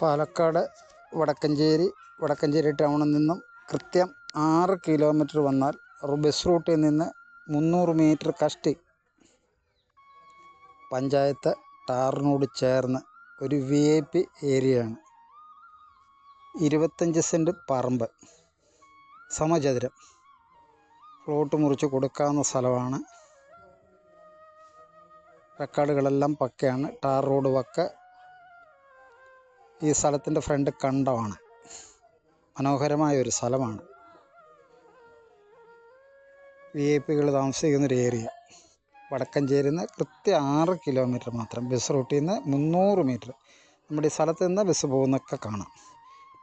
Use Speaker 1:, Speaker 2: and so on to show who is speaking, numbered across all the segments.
Speaker 1: പാലക്കാട് വടക്കഞ്ചേരി വടക്കഞ്ചേരി ടൗണിൽ നിന്നും കൃത്യം ആറ് കിലോമീറ്റർ വന്നാൽ ബസ് റൂട്ടിൽ നിന്ന് മുന്നൂറ് മീറ്റർ കഷ്ടി പഞ്ചായത്ത് ടാറിനോട് ചേർന്ന് ഒരു വി ഐ പി ഏരിയയാണ് ഇരുപത്തഞ്ച് സെന്റ് പറമ്പ് സമചതുരം. പ്ലോട്ട് മുറിച്ച് കൊടുക്കാവുന്ന സ്ഥലമാണ്. റെക്കാർഡുകളെല്ലാം പക്കയാണ്. ടാർ റോഡ് വക്ക് ഈ സ്ഥലത്തിന്റെ ഫ്രണ്ട് കണ്ടമാണ്. മനോഹരമായ ഒരു സ്ഥലമാണ്. വി ഐ പികൾ താമസിക്കുന്നൊരു ഏരിയ വടക്കഞ്ചേരിയിൽ നിന്ന് കൃത്യം ആറ് കിലോമീറ്റർ മാത്രം. ബസ് റൂട്ടിൽ നിന്ന് മുന്നൂറ് മീറ്റർ നമ്മുടെ ഈ സ്ഥലത്ത് നിന്ന് ബസ് പോകുന്നൊക്കെ കാണാം.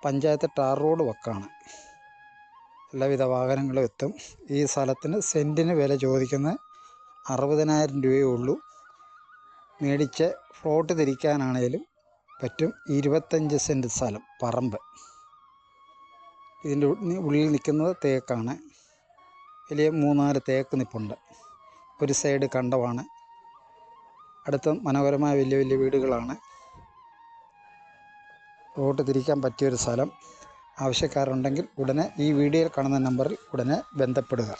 Speaker 1: പഞ്ചായത്ത് ടാർ റോഡ് വക്കാണ്. എല്ലാവിധ വാഹനങ്ങളും എത്തും. ഈ സ്ഥലത്തിന് സെന്റിന് വില ചോദിക്കുന്ന അറുപതിനായിരം രൂപയേ ഉള്ളൂ. മേടിച്ച് ഫ്ലോട്ട് തിരിക്കാനാണേലും പറ്റും ഇരുപത്തഞ്ച് സെന്റ് സ്ഥലം പറമ്പ്. ഇതിന്റെ ഉള്ളിൽ നിൽക്കുന്നത് തേക്കാണ്. വലിയ മൂന്നാൽ തേക്ക് നിൽപ്പുണ്ട് ഒരു സൈഡ് കണ്ടമാണ് അടുത്ത മനോഹരമായ വലിയ വലിയ വീടുകളാണ്. റോട്ട് തിരിക്കാൻ പറ്റിയൊരു സ്ഥലം. ആവശ്യക്കാരുണ്ടെങ്കിൽ ഉടനെ ഈ വീഡിയോയിൽ കാണുന്ന നമ്പറിൽ ഉടനെ ബന്ധപ്പെടുക.